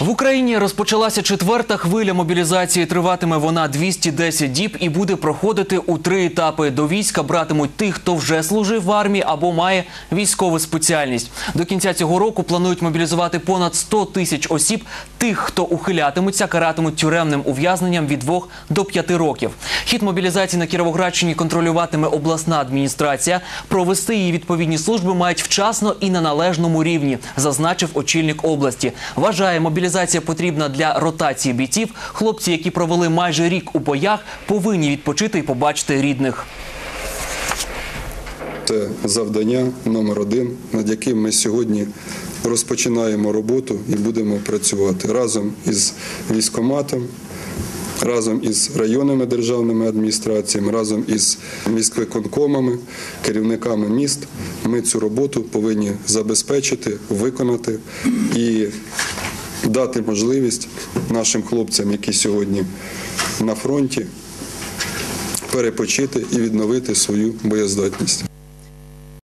В Україні розпочалася четверта хвиля мобілізації. Триватиме вона 210 діб і буде проходити у три етапи. До війська братимуть тих, хто вже служив в армії або має військову спеціальність. До кінця цього року планують мобілізувати понад 100 тисяч осіб. Тих, хто ухилятимуться, каратимуть тюремним ув'язненням від 2 до 5 років. Хід мобілізації на Кіровоградщині контролюватиме обласна адміністрація. Провести її відповідні служби мають вчасно і на належному рівні, зазначив очільник області. Вважає, мобілізація потрібна для ротації бійців. Хлопці, які провели майже рік у боях, повинні відпочити і побачити рідних. Це завдання номер один, над яким ми сьогодні розпочинаємо роботу і будемо працювати разом із військоматом, разом із районними державними адміністраціями, разом із міськвиконкомами, керівниками міст. Ми цю роботу повинні забезпечити, виконати і дати можливість нашим хлопцям, які сьогодні на фронті, перепочити і відновити свою боєздатність.